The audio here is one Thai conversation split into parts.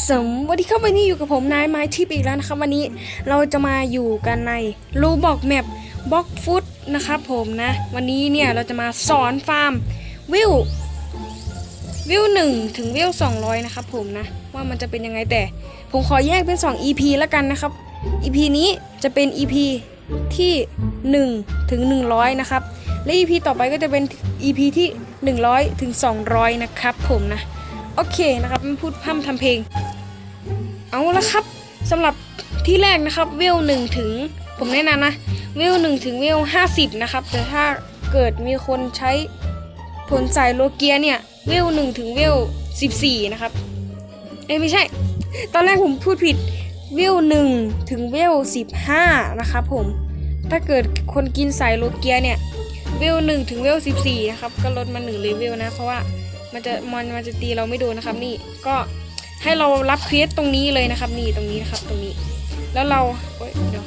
สวัสดีครับวันนี้อยู่กับผมนายไม้ทิปอีกแล้วนะครับ วันนี้เราจะมาอยู่กันในรูบอกแมปบล็อกฟุตนะครับผมนะ วันนี้เนี่ยเราจะมาสอนฟาร์มวิววิวหนึ่งถึงวิวสองร้อยนะครับผมนะ ว่ามันจะเป็นยังไงแต่ ผมขอแยกเป็น 2 EP แล้วกันนะครับ EP นี้จะเป็น EP ที่1ถึง100 นะครับ และ EP ต่อไปก็จะเป็น EP ที่ 100ถึง200 นะครับผมนะ โอเคนะครับไม่พูดพร่ำทำเพลง เอาละครับสำหรับที่แรกนะครับเวลหนึ่งถึงผมแนะนำนะเวลหนึ่งถึงเวลห้าสิบนะครับ แต่ถ้าเกิดมีคนใช้ผลสายโลเกียเนี่ยเวลหนึ่งถึงเวลสิบสี่นะครับเอ้ไม่ใช่ ตอนแรกผมพูดผิดเวลหนึ่งถึงเวลสิบห้านะครับผมถ้าเกิดคนกินสายโลเกียเนี่ยเวลหนึ่งถึงเวลสิบสี่นะครับก็ลดมาหนึ่งเลเวลนะ เพราะว่า มันจะมอนมันจะตีเราไม่โดนนะครับ นี่ก็ให้เรารับเควสตรงนี้เลยนะครับ นี่ตรงนี้นะครับตรงนี้ แล้วเราโอ๊ยเดี๋ยว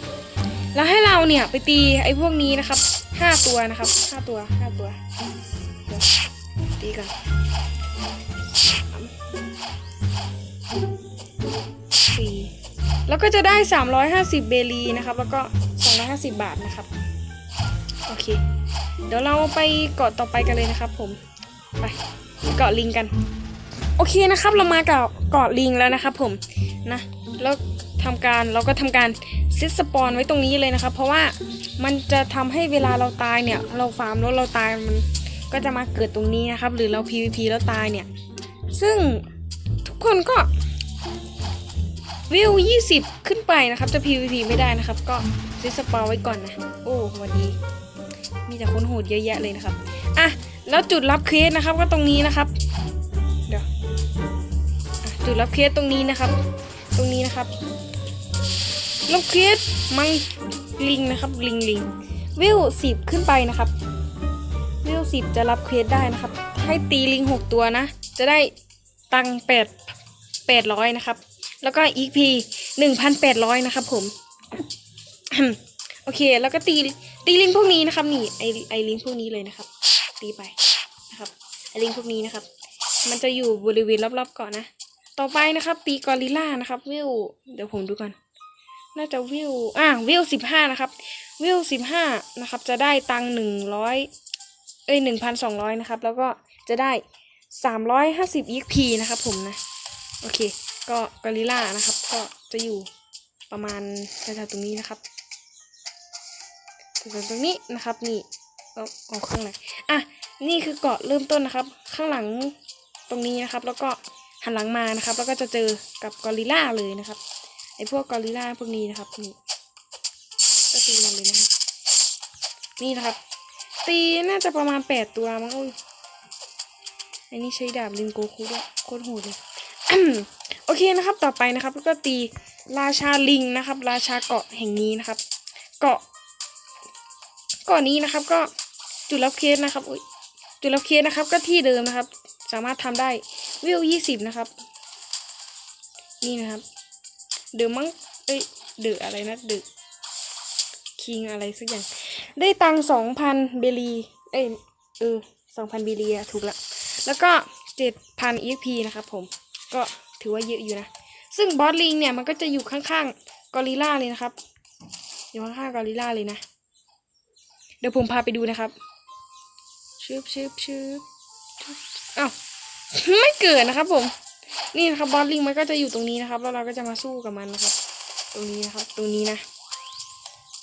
แล้วให้เราเนี่ยไปตีไอ้พวกนี้นะครับห้าตัวนะครับห้าตัวห้าตัวตีกันสามสี่แล้วก็จะได้ 350 เบลีนะครับ แล้วก็ 250 บาทนะครับ โอเค เดี๋ยวเราไปเกาะต่อไปกันเลยนะครับผม ไป เกาะลิงกัน โอเคนะครับ เรามาเกาะเกาะลิงแล้วนะครับผมนะแล้วทำการเราก็ทำการเซตสปอนไว้ตรงนี้เลยนะครับ เพราะว่ามันจะทำให้เวลาเราตายเนี่ย เราฟาร์มแล้วเราตายมันก็จะมาเกิดตรงนี้นะครับ หรือเรา PVP แล้วตายเนี่ย ซึ่งทุกคนก็วิว 20 ขึ้นไปนะครับ จะ PVP ไม่ได้นะครับ ก็เซตสปอนไว้ก่อนนะ โอ้สวันดีมีแต่คนโหดเยอะแยะเลยนะครับ อะ แล้วจุดรับเคสนะครับก็ตรงนี้นะครับ เดี๋ยวจุดรับเคสตรงนี้นะครับ ตรงนี้นะครับรับเคสมังลิงนะครับ ลิงลิงวิวสิบขึ้นไปนะครับ วิวสิบจะรับเคสได้นะครับ ให้ตีลิงหกตัวนะ จะได้ตังแปดแปดร้อยนะครับ แล้วก็อีกพีหนึ่งพันแปดร้อยนะครับผมโอเค แล้วก็ตีตีลิงพวกนี้นะครับ นี่ไอไอลิงพวกนี้เลยนะครับ ตีไป ลิงพวกนี้นะครับ มันจะอยู่บริเวณรอบๆเก่อนนะ ต่อไปนะครับตีกอริล่านะครับ วิว เดี๋ยวผมดูก่อน น่าจะวิว อ่าวิวสิบห้านะครับ วิวสิบห้านะครับ จะได้ตังหนึ่งร้อยเอ้ยหนึ่งพันสองร้อยนะครับ แล้วก็จะได้สามร้อยห้าสิบอีพีนะครับผมนะ โอเค ก็กอริล่านะครับ ก็จะอยู่ประมาณแถวๆตรงนี้นะครับแถวๆตรงนี้นะครับนี่เอาเอาข้างในอะ นี่คือเกาะเริ่มต้นนะครับ ข้างหลังตรงนี้นะครับ แล้วก็หันหลังมานะครับ แล้วก็จะเจอกับกอริลล่าเลยนะครับไอพวกกอริลล่าพวกนี้นะครับนี่ก็ตีมันเลยนะครับนี่นะครับ ตีน่าจะประมาณแปดตัวมั้งอุ้ยไอนี่ใช้ดาบลินโกคุด้วยโคตรโหดเลยโอเคนะครับ ต่อไปนะครับก็ตีราชาลิงนะครับ ราชาเกาะแห่งนี้นะครับ เกาะเกาะนี้นะครับ ก็จุดรับเคสนะครับอุ๊ย จุดรับเคสนะครับ ก็ที่เดิมนะครับ สามารถทำได้วิวยี่สิบนะครับ นี่นะครับ เดือมังเอ้ยเดืออะไรนะเดือคิงอะไรสักอย่าง ได้ตังสองพันเบลี เอ้ยเออสองพันเบลีอะถูกละ แล้วก็เจ็ดพันอีพีนะครับผม ก็ถือว่าเยอะอยู่นะ ซึ่งบอสลิงเนี่ยมันก็จะอยู่ข้างๆกอริล่าเลยนะครับ อยู่ข้างๆกอริล่าเลยนะ เดี๋ยวผมพาไปดูนะครับ ชืบชืบชืบอ้าวไม่เกิดนะครับ ผม นี่นะครับบอสลิงมันก็จะอยู่ตรงนี้นะครับ แล้วเราก็จะมาสู้กับมันนะครับ ตรงนี้นะครับ ตรงนี้นะ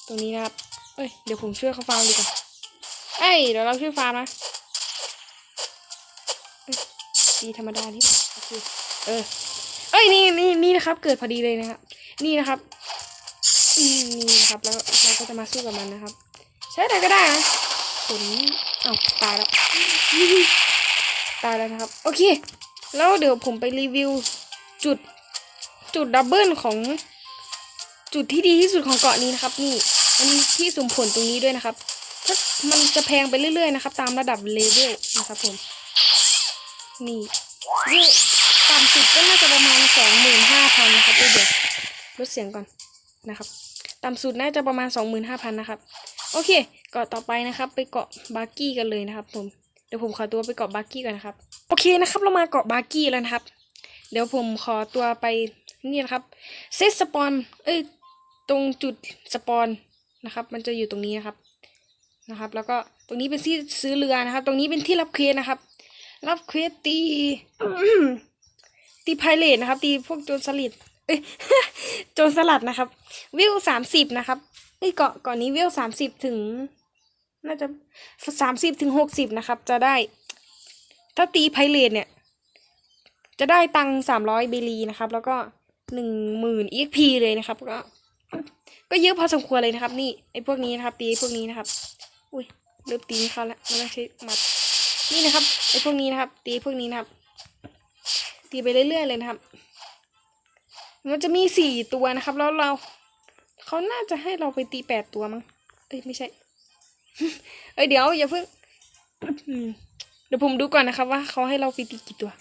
ตรงนี้นะครับเอ้ยเดี๋ยวผมช่วยเขาฟาร์มดีกว่าเอ้ยเดี๋ยวเราช่วยฟาร์มนะเอ้ยตีธรรมดานี่โอเคเออเอ้ยนี่นี่นี่นะครับ เกิดพอดีเลยนะครับ นี่นะครับนี่นะครับแล้วเราก็จะมาสู้กับมันนะครับ ใช้อะไรก็ได้นะผม เอาตายแล้ว ตายแล้วนะครับ โอเค แล้วเดี๋ยวผมไปรีวิวจุดจุดดับเบิลของจุดที่ดีที่สุดของเกาะนี้นะครับ นี่มันมีที่สมผลตรงนี้ด้วยนะครับถ้ามันจะแพงไปเรื่อยๆนะครับ ตามระดับเลเวลนะครับผมนี่เยอะต่ำสุดก็น่าจะประมาณสองหมื่นห้าพันนะครับเอ้ยเดี๋ยวลดเสียงก่อนนะครับ ต่ำสุดน่าจะประมาณสองหมื่นห้าพันนะครับ โอเค เกาะต่อไปนะครับ ไปเกาะบาร์กี้กันเลยนะครับ ผมเดี๋ยวผมขอตัวไปเกาะบาร์กี้ก่อนนะครับ โอเคนะครับ เรามาเกาะบาร์กี้แล้วนะครับ เดี๋ยวผมขอตัวไปนี่นะครับเซตสปอนเอ้ยตรงจุดสปอนนะครับ มันจะอยู่ตรงนี้นะครับนะครับ แล้วก็ตรงนี้เป็นที่ซื้อเรือนะครับ ตรงนี้เป็นที่รับเควสนะครับ รับเควสตีตีไพเรตนะครับ ตีพวกโจรสลัดเอ้ยโจรสลัดนะครับ วิวสามสิบนะครับเอ้ยเกาะเกาะนี้วิวสามสิบถึง น่าจะสามสิบถึงหกสิบนะครับ จะได้ ถ้าตีไพเรตเนี่ย จะได้ตังสามร้อยเบลีนะครับ แล้วก็หนึ่งหมื่นเอ็กพีเลยนะครับ ก็ ก็เยอะพอสมควรเลยนะครับ นี่ไอ้พวกนี้นะครับ ตีพวกนี้นะครับ อุ้ยเริ่มตีเขาแล้วไม่ต้องใช้มัดนี่นะครับไอ้พวกนี้นะครับ ตีพวกนี้นะครับ ตีไปเรื่อยๆเลยนะครับ มันจะมีสี่ตัวนะครับ แล้วเราเขาน่าจะให้เราไปตีแปดตัวมั้งเอ้ยไม่ใช่ เอ้ยเดี๋ยวอย่าเพิ่งเดี๋ยวผมดูก่อนนะครับว่าเขาให้เราไปตีกี่ตัว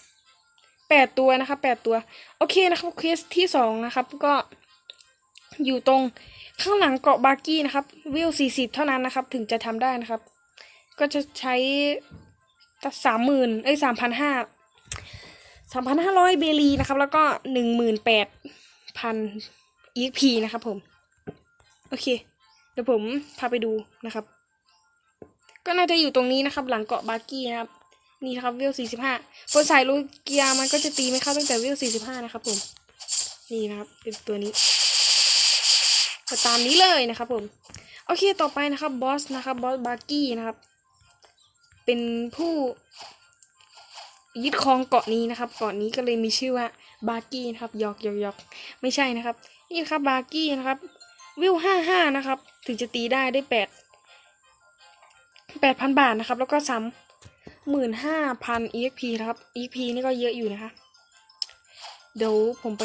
แปดตัวนะครับแปดตัว โอเคนะครับเควสที่สองนะครับ ก็อยู่ตรงข้างหลังเกาะบาร์กี้นะครับ วิวสี่สิบเท่านั้นนะครับ ถึงจะทำได้นะครับ ก็จะใช้สามหมื่นเอ้ยสามพันห้าสามพันห้าร้อยเบลีนะครับ แล้วก็หนึ่งหมื่นแปดพันอีพีนะครับผม โอเค เดี๋ยวผมพาไปดูนะครับ ก็น่าจะอยู่ตรงนี้นะครับ หลังเกาะบาร์กี้นะครับ นี่นะครับวิวสี่สิบห้าพอสายลูกเกียร์มันก็จะตีไม่เข้าตั้งแต่วิวสี่สิบห้านะครับผมนี่นะครับ เป็นตัวนี้ก็ตามนี้เลยนะครับผมโอเคต่อไปนะครับบอสนะครับบอสบาร์กี้นะครับ เป็นผู้ยึดครองเกาะนี้นะครับ เกาะนี้ก็เลยมีชื่อว่าบาร์กี้นะครับหยอกหยอกหยอกไม่ใช่นะครับ นี่นะครับบาร์กี้นะครับ วิวห้าห้านะครับ ถึงจะตีได้ได้แปด แปดพันบาทนะครับ แล้วก็ซ้ำหมื่นห้าพัน exp นะครับ exp นี่ก็เยอะอยู่นะคะ เดี๋ยวผมไป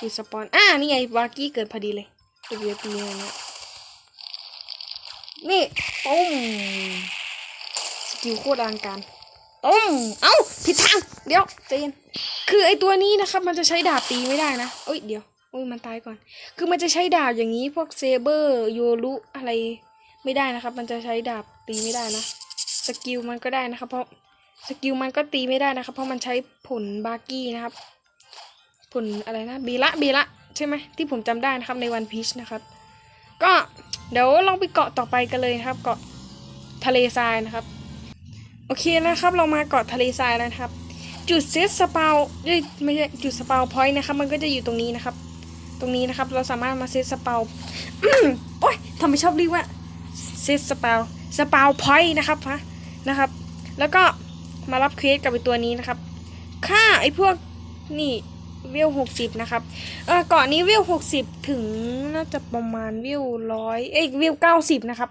ดูสปอน อ่า นี่ไงบากี้เกิดพอดีเลยเดี๋ยวจะตีอะไรเนี่ยนี่ตุ้มสกิลโคตรอลังการตุ้มเอ้า ผิดทาง เดี๋ยวใจเย็นคือไอตัวนี้นะครับ มันจะใช้ดาบตีไม่ได้นะเอ้ย เดี๋ยวโอ้ยมันตายก่อน คือมันจะใช้ดาบอย่างนี้พวกเซเบอร์โยรุอะไร ไม่ได้นะครับ มันจะใช้ดาบตีไม่ได้นะ สกิลมันก็ได้นะครับ เพราะสกิลมันก็ตีไม่ได้นะครับ เพราะมันใช้ผลบาร์กี้นะครับ ผลอะไรนะบีละบีละใช่ไหมที่ผมจำได้นะครับในวันพีชนะครับ ก็เดี๋ยวเราไปเกาะต่อไปกันเลยนะครับ เกาะทะเลทรายนะครับ โอเคนะครับ เรามาเกาะทะเลทรายแล้วนะครับ จุดเซตสปาวเอ้ยไม่ใช่จุดสปาวพอยต์นะครับ มันก็จะอยู่ตรงนี้นะครับ ตรงนี้นะครับเราสามารถมาเซตสปาวโอ๊ยทำไมชอบเรียกว่า ซตสเปาวสปาพอยต์นะครับฮะนะครับ แล้วก็มารับเควสกับไอตัวนี้นะครับ ค่าไอพวกนี่เวหกสิบนะครับเออกาะนี้เวหกสิบถึงน่าจะประมาณเวร้อยเอ้ยเวเก้าสิบนะครับ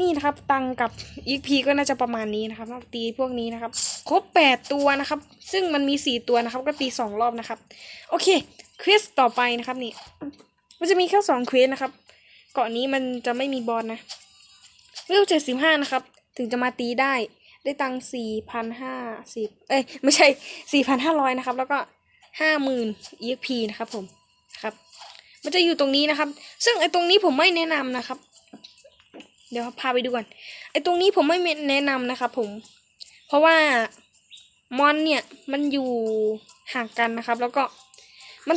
นี่นะครับตังกับอีพีก็น่าจะประมาณนี้นะครับตีพวกนี้นะครับ ครบแปดตัวนะครับ ซึ่งมันมีสี่ตัวนะครับ ก็ตีสองรอบนะครับ โอเคเควสต่อไปนะครับนี่ มันจะมีแค่สองเควสนะครับ เกาะนี้มันจะไม่มีบอลนะ เวลเจ็ดสิบห้านะครับ ถึงจะมาตีได้ ได้ตังสี่พันห้าสิบเอ้ย ไม่ใช่สี่พันห้าร้อยนะครับ แล้วก็ห้าหมื่น exp นะครับผมครับ มันจะอยู่ตรงนี้นะครับ ซึ่งไอ้ตรงนี้ผมไม่แนะนำนะครับ เดี๋ยวพาไปดูก่อน ไอ้ตรงนี้ผมไม่แนะนำนะครับผม เพราะว่ามอนเนี่ยมันอยู่ห่างกันนะครับ แล้วก็มัน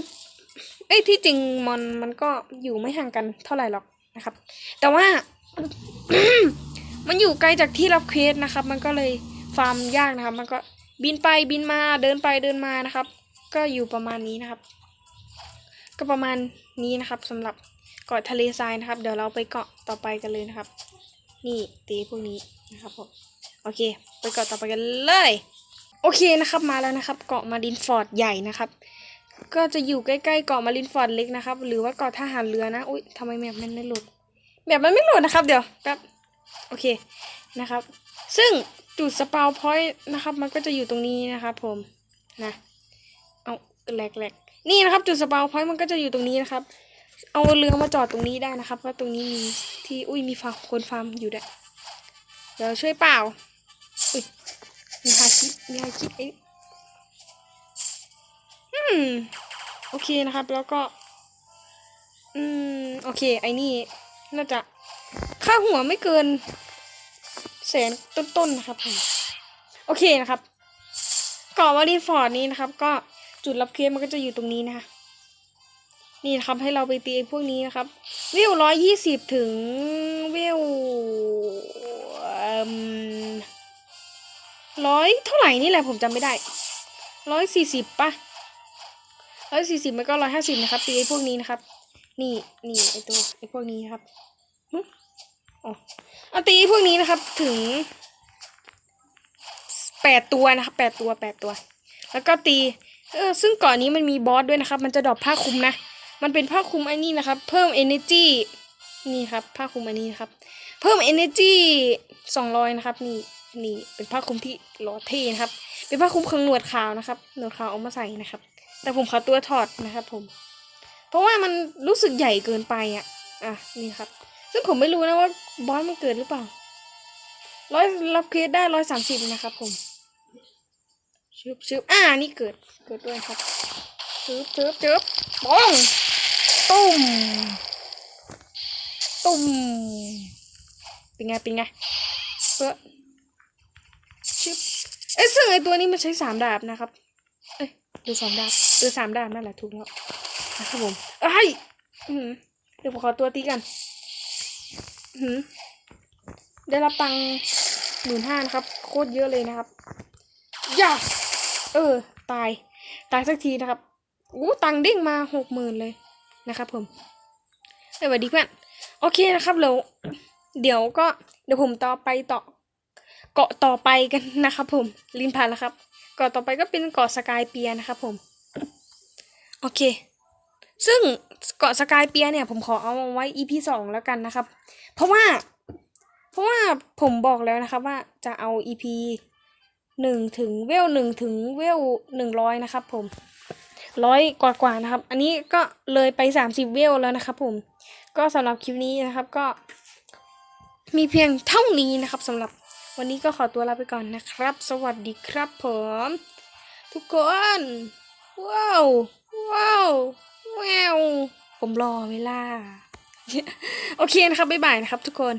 เอ้ยที่จริงมอนมันก็อยู่ไม่ห่างกันเท่าไหร่หรอกนะครับ แต่ว่า มันอยู่ไกลจากที่รับเควสนะครับ มันก็เลยฟาร์มยากนะครับ มันก็บินไปบินมาเดินไปเดินมานะครับ ก็อยู่ประมาณนี้นะครับ ก็ประมาณนี้นะครับสำหรับเกาะทะเลทรายนะครับ เดี๋ยวเราไปเกาะต่อไปกันเลยนะครับ นี่ตีพวกนี้นะครับผมโอเค ไปเกาะต่อไปกันเลย โอเคนะครับมาแล้วนะครับ เกาะมารินฟอร์ดใหญ่นะครับ ก็จะอยู่ใกล้ๆเกาะมารินฟอร์ดเล็กนะครับ หรือว่าเกาะทหารเรือนะอุ้ยทำไมแมปมันไม่หลุด แมปมันไม่โหลดนะครับ เดี๋ยวแป๊บโอเคนะครับ ซึ่งจุดสปาวพอยต์นะครับ มันก็จะอยู่ตรงนี้นะครับ ผมนะเอาแหลกๆนี่นะครับ จุดสปาวพอยต์มันก็จะอยู่ตรงนี้นะครับ เอาเรือมาจอดตรงนี้ได้นะครับเพราะตรงนี้มีที่อุ้ยมีฟาร์มคนฟาร์มอยู่ด้วยเดี๋ยวช่วยเปล่าอุ้ยมีฮาคิมีฮาคิไอ้อืมโอเคนะครับ แล้วก็ อืม โอเค ไอ้นี่ น่าจะค่าหัวไม่เกิน แสนต้นๆนะครับผมโอเคนะครับเกาะวารีฟอร์ดนี้นะครับ ก็จุดรับเคสมันก็จะอยู่ตรงนี้นะคะนี่นะครับให้เราไปตีไอ้พวกนี้นะครับ วิวร้อยยี่สิบถึงวิวร้อยเท่าไหร่นี่แหละผมจำไม่ได้ร้อยสี่สิบปะร้อยสี่สิบมันก็ร้อยห้าสิบนะครับตีไอ้พวกนี้นะครับ นี่นี่ไอตัวไอพวกนี้ครับอ๋อเอาตีพวกนี้นะครับถึงแปดตัวนะครับแปดตัวแปดตัว แล้วก็ตีเออซึ่งก่อนนี้มันมีบอสด้วยนะครับ มันจะดรอปผ้าคลุมนะ มันเป็นผ้าคลุมไอ้นี่นะครับ เพิ่ม energy นี่ครับผ้าคลุมอันนี้นะครับ เพิ่ม energy สองร้อยนะครับ นี่นี่เป็นผ้าคลุมที่หล่อเท่นะครับ เป็นผ้าคลุมเครื่องหนวดขาวนะครับ หนวดขาวเอามาใส่นะครับ แต่ผมขอตัวถอดนะครับผม เพราะว่ามันรู้สึกใหญ่เกินไปอะ อะนี่ครับ ซึ่งผมไม่รู้นะว่าบอสมันเกิดหรือเปล่าร้อยรับเคสได้ร้อยสามสิบนะครับผมชึบชึบอ่านี่เกิดเกิดด้วยครับชึบชึบชึบป้องตุ้มตุ้มเป็นไงเป็นไงเออชึบเอ้ซึ่งไอตัวนี้มันใช้สามดาบนะครับ เอ้ยดูสองดาบดูสามดาบนั่นแหละถูกแล้ว นะครับผมเอ้ยเดี๋ยวผมขอตัวตีกันได้รับตังหมื่นห้านะครับ โคตรเยอะเลยนะครับอย่าเออ ตาย ตายสักทีนะครับอู้ตังค์เด้งมาหกหมื่นเลยนะครับ ผมเอ้ยสวัสดีเพื่อนโอเคนะครับเดี๋ยวเดี๋ยวก็เดี๋ยวผมต่อไปต่อเกาะต่อไปกันนะครับ ผมลินผ่านแล้วครับเกาะต่อไปก็เป็นเกาะสกายเปียนะครับ ผม โอเค ซึ่งเกาะสกายเปียเนี่ยผมขอเอาไว้ EP สองแล้วกันนะครับ เพราะว่า เพราะว่าผมบอกแล้วนะครับว่าจะเอา EP หนึ่งถึงเวลหนึ่งถึงเวลหนึ่งร้อยนะครับ ผมร้อยกว่าๆนะครับ อันนี้ก็เลยไปสามสิบเวลแล้วนะครับ ผม ก็สำหรับคลิปนี้นะครับก็ มีเพียงเท่านี้นะครับสำหรับวันนี้ก็ขอตัวลาไปก่อนนะครับ สวัสดีครับผม ทุกคน ว้าว ว้าว แววผมรอเวลา โอเคนะครับ บ๊ายบายนะครับทุกคน